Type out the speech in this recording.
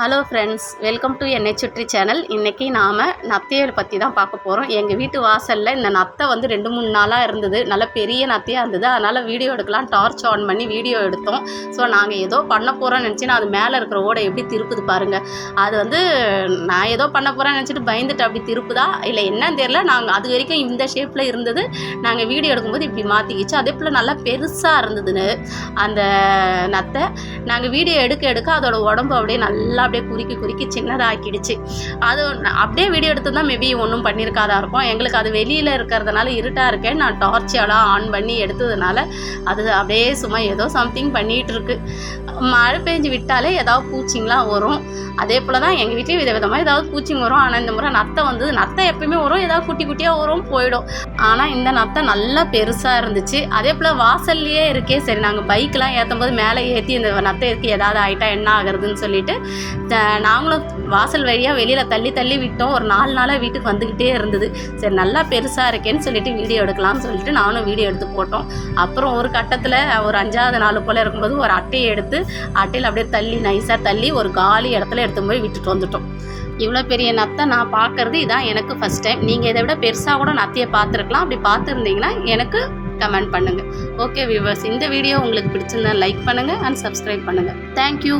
Hello friends welcome to என்னை சுற்றி channel இன்றைக்கி நாம் நத்தையை பற்றி தான் பார்க்க போகிறோம் எங்கள் வீட்டு வாசலில் இந்த நத்தை வந்து ரெண்டு மூணு நாளாக இருந்தது. நல்ல பெரிய நத்தையாக இருந்தது. அதனால் வீடியோ எடுக்கலாம். டார்ச் ஆன் பண்ணி வீடியோ எடுத்தோம். ஸோ நாங்கள் ஏதோ பண்ண போகிறோம்னு நினச்சி நான் அது மேலே இருக்கிற ஓடை எப்படி திருப்புது பாருங்கள் அது வந்து நான் ஏதோ பண்ண போகிறேன்னு நினச்சிட்டு பயந்துட்டு அப்படி திருப்புதா? இல்லை என்னன்னு தெரியல. நாங்கள் அது வரைக்கும் இந்த ஷேப்பில் இருந்தது. நாங்கள் வீடியோ எடுக்கும்போது இப்படி மாற்றிக்கிச்சு அதே போல் நல்லா பெருசாக இருந்ததுன்னு அந்த நத்தை. நாங்கள் வீடியோ எடுக்க எடுக்க அதோட உடம்பு அப்படியே நல்லா அப்படியே குறுக்கி குறுக்கி சின்னதாக்கிடுச்சு. அது அப்படியே வீடியோ எடுத்து தான் மேபி ஒன்றும் பண்ணியிருக்காதா இருக்கும். எங்களுக்கு அது வெளியில் இருக்கிறதுனால இருட்டாக இருக்கேன் நான் டார்ச் எல்லாம் ஆன் பண்ணி எடுத்ததுனால அது அப்படியே சும்மா ஏதோ சம்திங் பண்ணிகிட்டு இருக்கு. மழை பெஞ்சு விட்டாலே ஏதாவது பூச்சிங்களாம் வரும். அதே போல் தான் எங்கள் வீட்லேயும் வித விதமாக ஏதாவது பூச்சிங்க வரும். ஆனால் இந்த முறை நத்தை வந்து நத்தை எப்பயுமே வரும். ஏதாவது குட்டி குட்டியாக வரும் போயிடும். ஆனால் இந்த நத்தை நல்லா பெருசாக இருந்துச்சு. அதே போல் வாசல்லையே இருக்கே. சரி நாங்கள் பைக்கெலாம் ஏற்றும் போது மேலே ஏற்றி இந்த நத்தை இருக்கு ஏதாவது ஆகிட்டா என்ன ஆகுறதுன்னு சொல்லிட்டு த- நாங்களும் வாசல் வழியாக வெளியில் தள்ளி தள்ளி விட்டோம். ஒரு நாலு நாளாக வீட்டுக்கு வந்துக்கிட்டே இருந்தது. சரி நல்லா பெருசாக இருக்கேன்னு சொல்லிட்டு வீடியோ எடுக்கலாம்னு சொல்லிட்டு நானும் வீடியோ எடுத்து போட்டோம். அப்புறம் ஒரு கட்டத்தில் ஒரு அஞ்சாவது நாள் போல் இருக்கும்போது ஒரு அட்டையை எடுத்து அட்டையில் அப்படியே தள்ளி நைஸாக தள்ளி ஒரு காலி இடத்துல எடுத்து போய் விட்டுட்டு வந்துட்டோம். இவ்வளோ பெரிய நத்தை நான் பார்க்கறது இதான் எனக்கு ஃபஸ்ட் டைம் நீங்கள் இதை விட பெருசாக கூட நத்தையை பார்த்துருக்கலாம். அப்படி பார்த்துருந்தீங்கன்னா எனக்கு கமெண்ட் பண்ணுங்கள் ஓகே வியூவர்ஸ் இந்த வீடியோ உங்களுக்கு பிடிச்சிருந்தா லைக் பண்ணுங்கள் அண்ட் சப்ஸ்கிரைப் பண்ணுங்கள் தேங்க்யூ